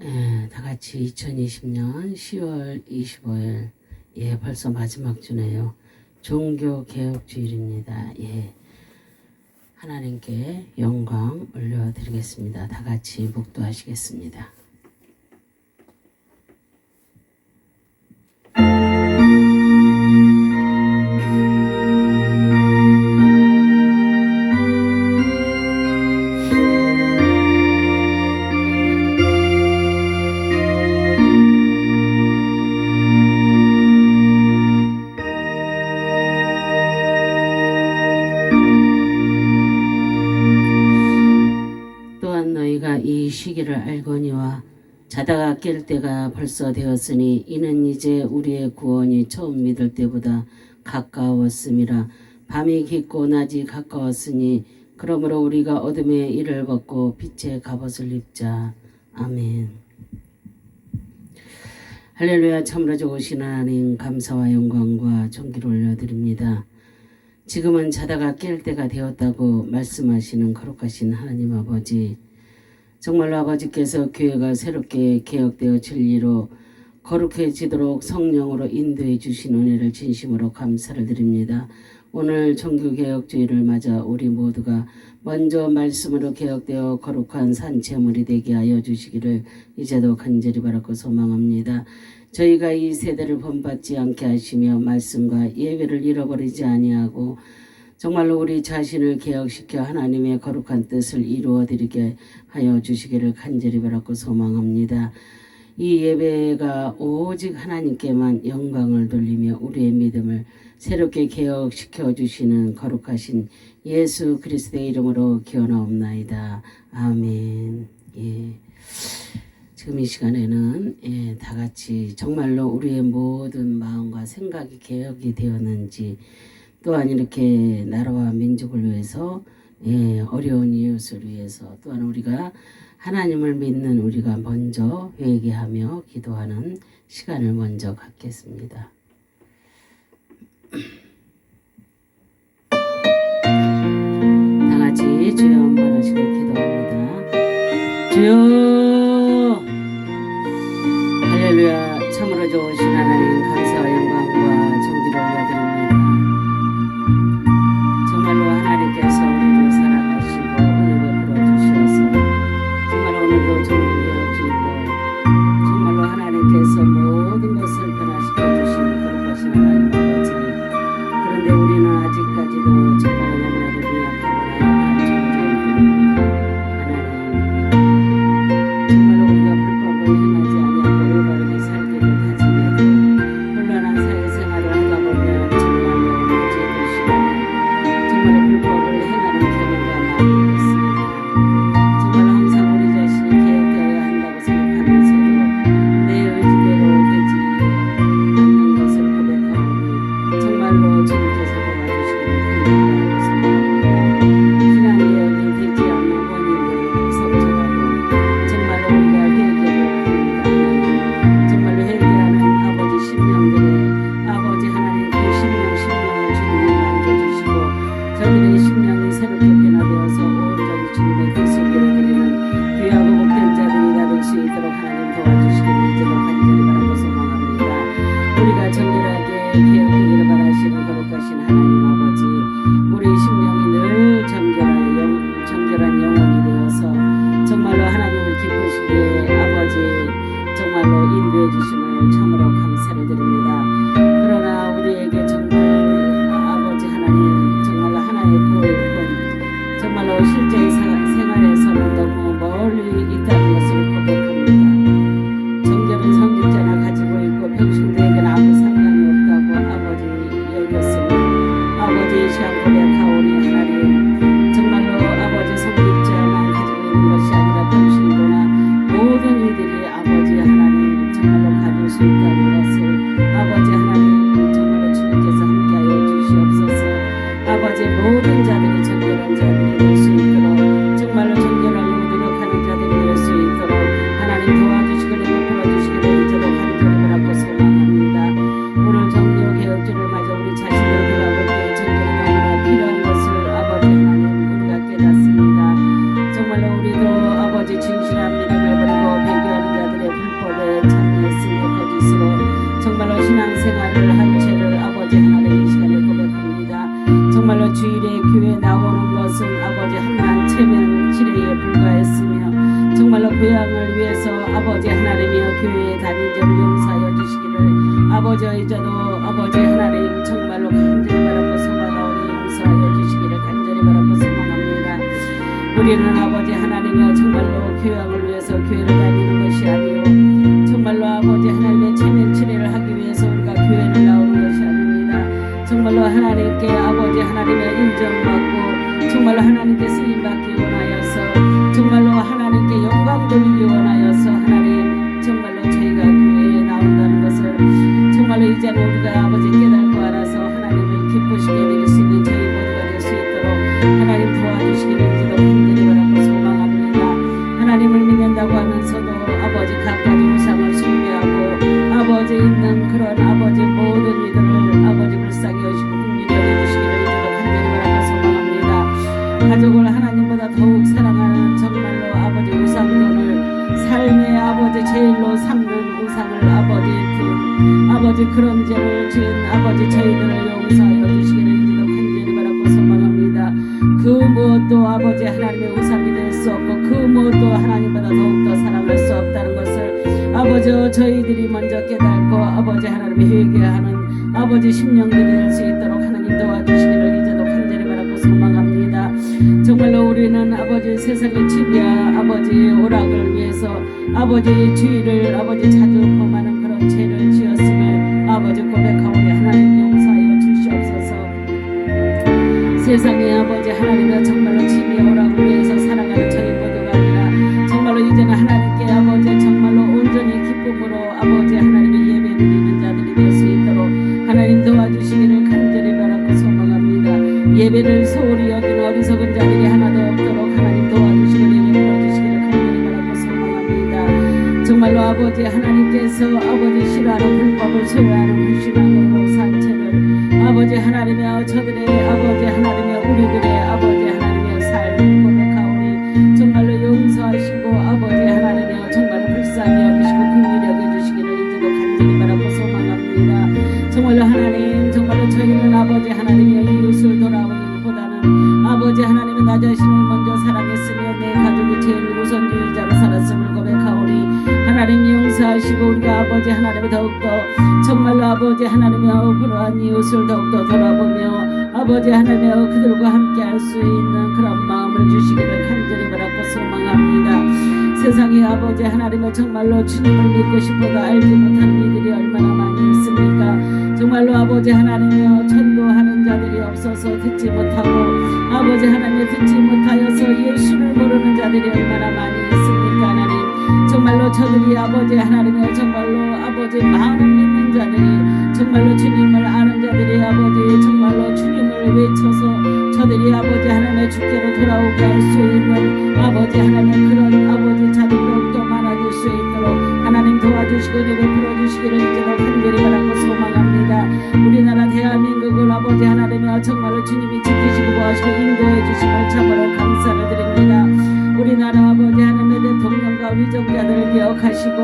예, 다 같이 2020년 10월 25일 예, 벌써 마지막 주네요. 종교 개혁 주일입니다. 예. 하나님께 영광 올려드리겠습니다. 다 같이 묵도하시겠습니다. 이 시기를 알거니와 자다가 깰 때가 벌써 되었으니 이는 이제 우리의 구원이 처음 믿을 때보다 가까웠음이라 밤이 깊고 낮이 가까웠으니 그러므로 우리가 어둠의 일을 벗고 빛의 갑옷을 입자. 아멘. 할렐루야 참으로 좋으신 하나님 감사와 영광과 존귀를 올려드립니다. 지금은 자다가 깰 때가 되었다고 말씀하시는 거룩하신 하나님 아버지 정말로 아버지께서 교회가 새롭게 개혁되어 진리로 거룩해지도록 성령으로 인도해 주신 은혜를 진심으로 감사를 드립니다. 오늘 종교개혁주의를 맞아 우리 모두가 먼저 말씀으로 개혁되어 거룩한 산채물이 되게 하여 주시기를 이제도 간절히 바라고 소망합니다. 저희가 이 세대를 본받지 않게 하시며 말씀과 예배를 잃어버리지 아니하고 정말로 우리 자신을 개혁시켜 하나님의 거룩한 뜻을 이루어 드리게 하여 주시기를 간절히 바라고 소망합니다. 이 예배가 오직 하나님께만 영광을 돌리며 우리의 믿음을 새롭게 개혁시켜 주시는 거룩하신 예수 그리스도의 이름으로 기원하옵나이다. 아멘. 예. 지금 이 시간에는 예, 다 같이 정말로 우리의 모든 마음과 생각이 개혁이 되었는지 또한 이렇게 나라와 민족을 위해서 예, 어려운 이웃을 위해서 또한 우리가 하나님을 믿는 우리가 먼저 회개하며 기도하는 시간을 먼저 갖겠습니다. 다 같이 주여 한번 하시고 기도합니다. 주여 할렐루야 참으로 좋으신 하나님 아버지 하나님이여 정말로 교양을 위해서 교회를 다니는 것이 아니요. 정말로 아버지 하나님의 체면 치레를 하기 위해서 우리가 교회를 나오는 것이 아닙니다. 정말로 하나님께 아버지 하나님의 인정받고 정말로 하나님께 쓰임받기 가족을 하나님보다 더욱 사랑하는 정말로 아버지 우상론을 삶의 아버지 제일로 삼는 우상을 아버지 둔 아버지 그런 죄를 지은 아버지 저희들을 용서하여 주시기를 이제도 간절히 바라고 소망합니다. 그 무엇도 아버지 하나님의 우상이 될 수 없고 그 무엇도 하나님보다 더욱더 사랑할 수 없다는 것을 아버지 저희들이 먼저 깨닫고 아버지 하나님의 회개하는 아버지 심령들이 될 수 있도록 하나님 도와주시 아버지 세상의 치비와 아버지 오락을 위해서 아버지 주의를 아버지 자주 범하는 그런 죄를 지었음을 아버지 고백하오니 하나님 용서하여 주시옵소서. 세상의 아버지 하나님과 정말로 치비와 오락을 위해 아버지 하나님께서 아버지 싫어하는 불법을 소유하는 불신앙으로 산 채를 아버지 하나님의 저들의 아버지 하나님의 우리들의 하나님을 더욱더 정말로 아버지 하나님의 그러한 이웃을 더욱더 돌아보며 아버지 하나님의 그들과 함께 할 수 있는 그런 마음을 주시기를 간절히 바라고 소망합니다. 세상에 아버지 하나님의 정말로 주님을 믿고 싶어도 알지 못하는 이들이 얼마나 많이 있습니까? 정말로 아버지 하나님의 전도하는 자들이 없어서 듣지 못하고 아버지 하나님 듣지 못하여서 예수를 모르는 자들이 얼마나 많이 하나님 정말로 저들이 아버지 하나님의 정말로 아버지 많은 믿는 자들이 정말로 주님을 아는 자들이 아버지 정말로 주님을 외쳐서 저들이 아버지 하나님의 주께로 돌아오게 할 수 있는 아버지 하나님의 그런 아버지 자들이 더욱더 많아질 수 있도록 하나님 도와주시고 베풀어 주시기를 이제로 간절히 바라고 소망합니다. 우리나라 대한민국을 아버지 하나님의 정말로 주님이 지키시고 보호하시고 인도해 주심을 참으로 감사를 드립니다 우리나라 아버지 하나님의 대통령과 위정자들을 기억하시고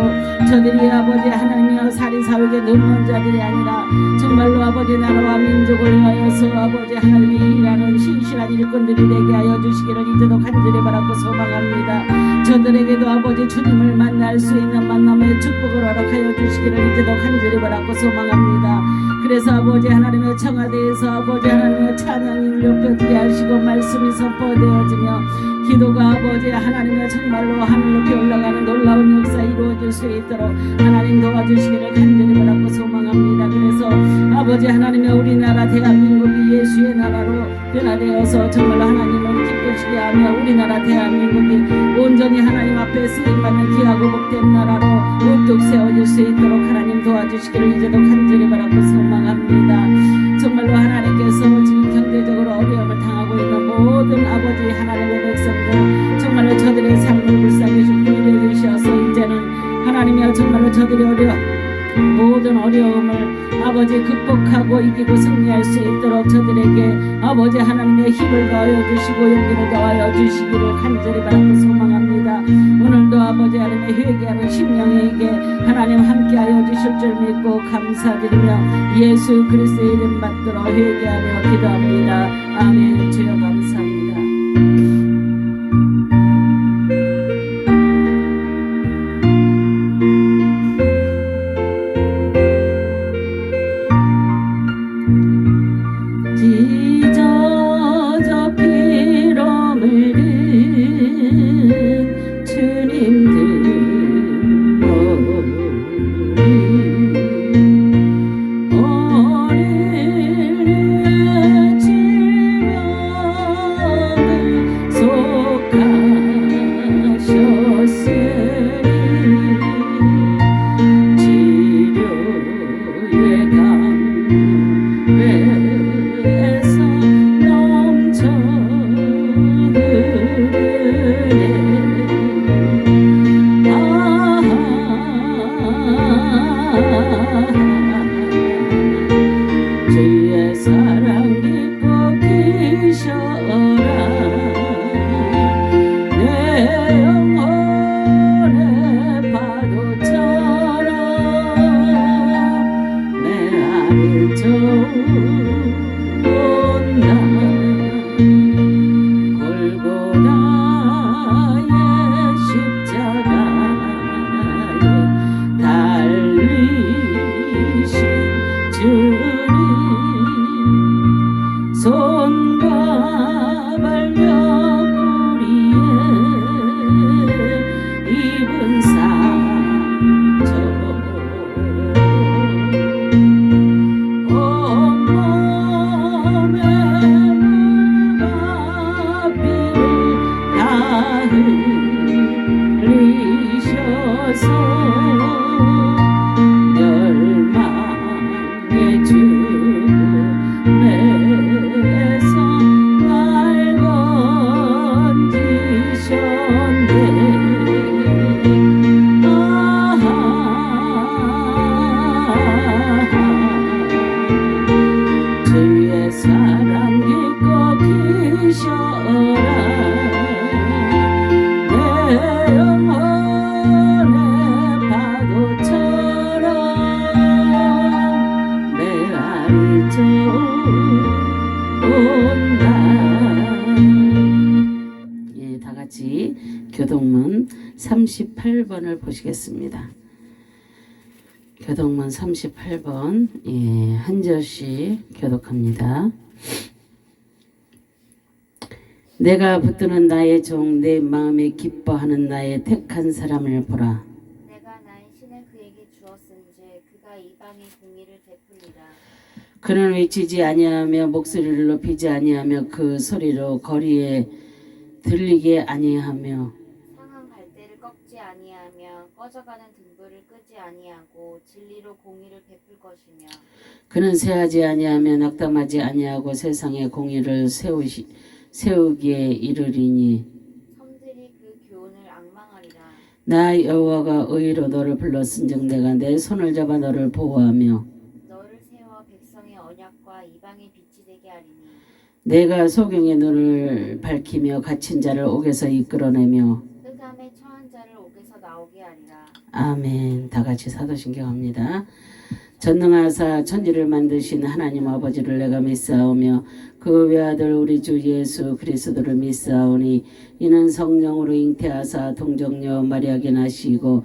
저들이 아버지 하나님이여 살인사욕에 넘는 자들이 아니라 정말로 아버지 나라와 민족을 위하여서 아버지 하나님이 일하는 신실한 일꾼들이 되게 하여 주시기를 이제도 간절히 바라고 소망합니다. 저들에게도 아버지 주님을 만날 수 있는 만남의 축복을 허락하여 주시기를 이제도 간절히 바라고 소망합니다. 그래서 아버지 하나님의 청와대에서 아버지 하나님의 찬양이 높여지게 하시고 말씀이 선포되어지며 기도가 아버지 하나님의 정말로 하늘 높이 올라가는 놀라운 역사 이루어질 수 있도록 하나님 도와주시기를 간절히 바라고 소망합니다. 그래서 아버지 하나님의 우리나라 대한민국이 예수의 나라로 변화되어서 정말로 하나님을 기쁘시게 하며 우리나라 대한민국이 온전히 하나님 앞에 쓰임받는 귀하고 복된 나라로 우뚝 세워질 수 있도록 하나님 도와주시기를 이제도 간절히 바라고 소망합니다. 저들이 어려 모든 어려움을 아버지 극복하고 이기고 승리할 수 있도록 저들에게 아버지 하나님의 힘을 더하여 주시고 용기를 더하여 주시기를 간절히 바라고 소망합니다. 오늘도 아버지 하나님의 회개하는 심령에게 하나님 함께하여 주실 줄 믿고 감사드리며 예수 그리스도의 이름 받들어 회개하며 기도합니다. 아멘 주여 감사합니다. 손과 발명 38번을 보시겠습니다. 교독문 38번 예, 한 절씩 교독합니다. 내가 붙드는 나의 종 내 마음에 기뻐하는 나의 택한 사람을 보라. 내가 나의 신을 그에게 주었은즉 그가 이방의 공의를 베풀리라. 그는 외치지 아니하며 목소리를 높이지 아니하며 그 소리로 거리에 들리게 아니하며 상한 갈대를 꺾지 아니하며 꺼져가는 등불을 끄지 아니하고 진리로 공의를 베풀 것이며 그는 세하지 아니하며 낙담하지 아니하고 세상의 공의를 세우시 세우기에 이르리니 섬들이 그 교훈을 악망하리라. 나 여호와가 의로 너를 불렀은즉 내가 내 손을 잡아 너를 보호하며 너를 세워 백성의 언약과 이방의 빛이 되게 하리니 내가 소경의 눈을 밝히며 갇힌 자를 옥에서 이끌어내며 흑암에 처한 자를 옥에서 나오게 하리라. 아멘. 다 같이 사도신경합니다. 전능하사 천지를 만드신 하나님 아버지를 내가 믿사오며 그 외아들 우리 주 예수 그리스도를 믿사오니 이는 성령으로 잉태하사 동정녀 마리아게 나시고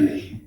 언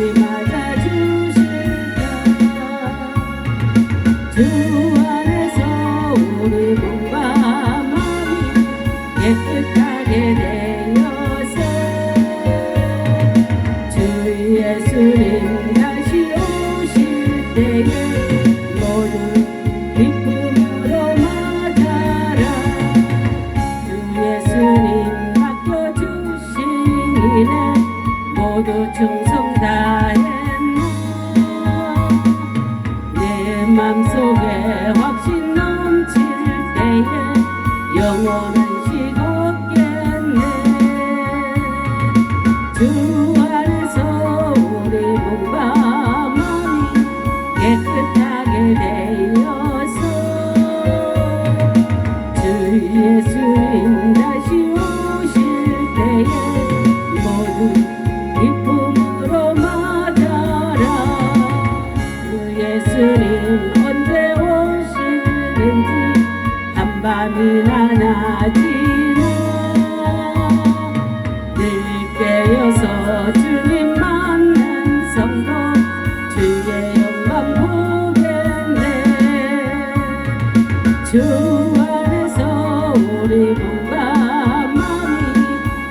주실까 주 안에서 우리 몸과 마음이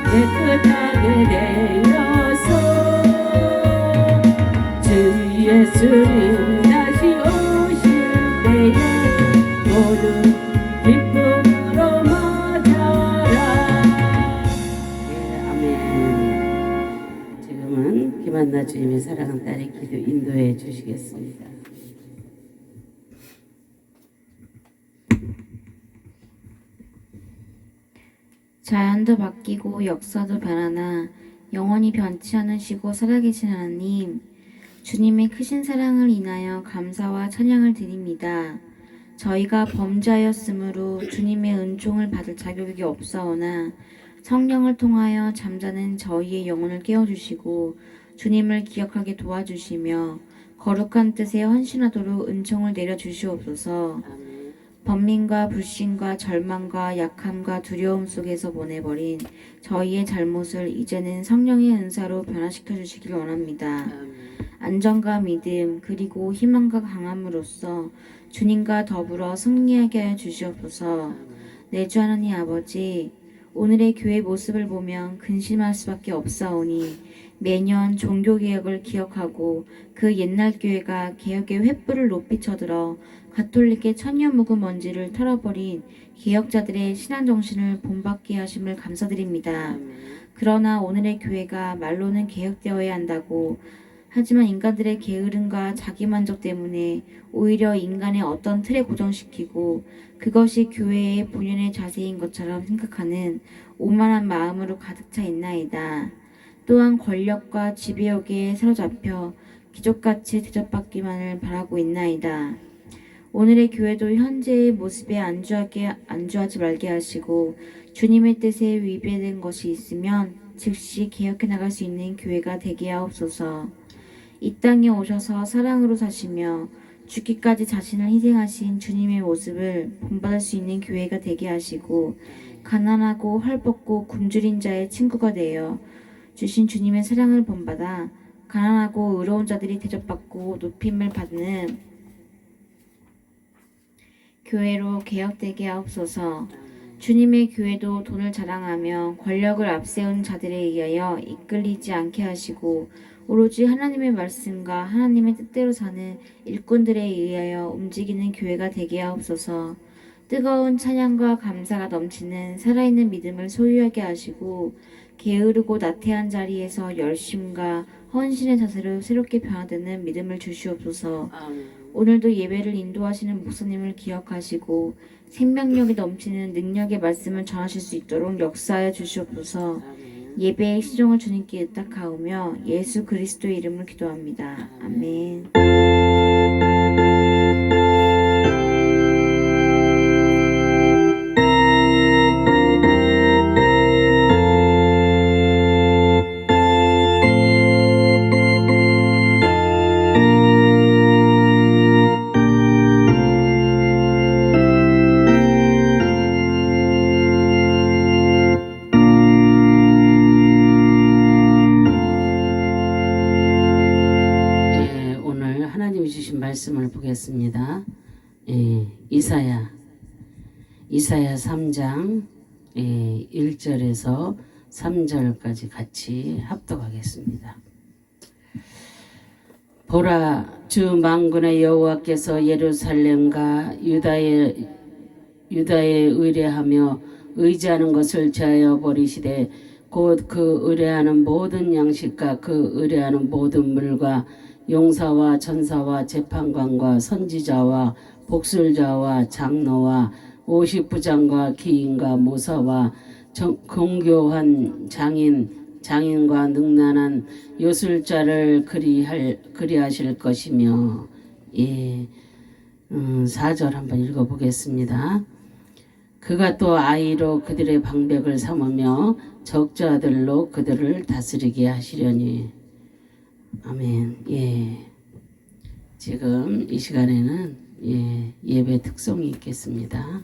깨끗하게 되어서 주 예수님 다시 오실 때에 모두 기쁨으로 맞아라. 예, 아멘. 지금은 김한나 주님의 사랑하는 딸의 기도 인도해 주시겠습니다 자연도 바뀌고 역사도 변하나 영원히 변치 않으시고 살아계신 하나님 주님의 크신 사랑을 인하여 감사와 찬양을 드립니다. 저희가 범죄하였으므로 주님의 은총을 받을 자격이 없사오나 성령을 통하여 잠자는 저희의 영혼을 깨워주시고 주님을 기억하게 도와주시며 거룩한 뜻에 헌신하도록 은총을 내려주시옵소서. 번민과 불신과 절망과 약함과 두려움 속에서 보내버린 저희의 잘못을 이제는 성령의 은사로 변화시켜 주시길 원합니다. 안정과 믿음 그리고 희망과 강함으로써 주님과 더불어 승리하게 하여 주시옵소서. 내주 하나님 아버지 오늘의 교회 모습을 보면 근심할 수밖에 없사오니 매년 종교개혁을 기억하고 그 옛날 교회가 개혁의 횃불을 높이 쳐들어 가톨릭의 천년 묵은 먼지를 털어버린 개혁자들의 신앙 정신을 본받게 하심을 감사드립니다. 그러나 오늘의 교회가 말로는 개혁되어야 한다고 하지만 인간들의 게으름과 자기만족 때문에 오히려 인간의 어떤 틀에 고정시키고 그것이 교회의 본연의 자세인 것처럼 생각하는 오만한 마음으로 가득 차 있나이다. 또한 권력과 지배욕에 사로잡혀 기족같이 대접받기만을 바라고 있나이다. 오늘의 교회도 현재의 모습에 안주하게 안주하지 말게 하시고 주님의 뜻에 위배된 것이 있으면 즉시 개혁해 나갈 수 있는 교회가 되게 하옵소서. 이 땅에 오셔서 사랑으로 사시며 죽기까지 자신을 희생하신 주님의 모습을 본받을 수 있는 교회가 되게 하시고 가난하고 헐벗고 굶주린 자의 친구가 되어 주신 주님의 사랑을 본받아 가난하고 의로운 자들이 대접받고 높임을 받는 교회로 개혁되게 하옵소서. 주님의 교회도 돈을 자랑하며 권력을 앞세운 자들에 의하여 이끌리지 않게 하시고 오로지 하나님의 말씀과 하나님의 뜻대로 사는 일꾼들에 의하여 움직이는 교회가 되게 하옵소서. 뜨거운 찬양과 감사가 넘치는 살아있는 믿음을 소유하게 하시고 게으르고 나태한 자리에서 열심과 헌신의 자세로 새롭게 변화되는 믿음을 주시옵소서. 오늘도 예배를 인도하시는 목사님을 기억하시고 생명력이 넘치는 능력의 말씀을 전하실 수 있도록 역사하여 주시옵소서. 예배의 시종을 주님께 의탁하오며 예수 그리스도의 이름으로 기도합니다. 아멘. 이사야 3장 예, 1절에서 3절까지 같이 합독하겠습니다. 보라 주 만군의 여호와께서 예루살렘과 유다에 유다에 의뢰하며 의지하는 것을 제하여 버리시되 곧 그 의뢰하는 모든 양식과 그 의뢰하는 모든 물과 용사와 전사와 재판관과 선지자와 복술자와 장로와 오십부장과 기인과 모사와 정, 공교한 장인 장인과 능란한 요술자를 그리할 그리하실 것이며 예 음, 4절 한번 읽어 보겠습니다. 그가 또 아이로 그들의 방백을 삼으며 적자들로 그들을 다스리게 하시려니 아멘. 예. 지금 이 시간에는 예, 예배 특송이 있겠습니다.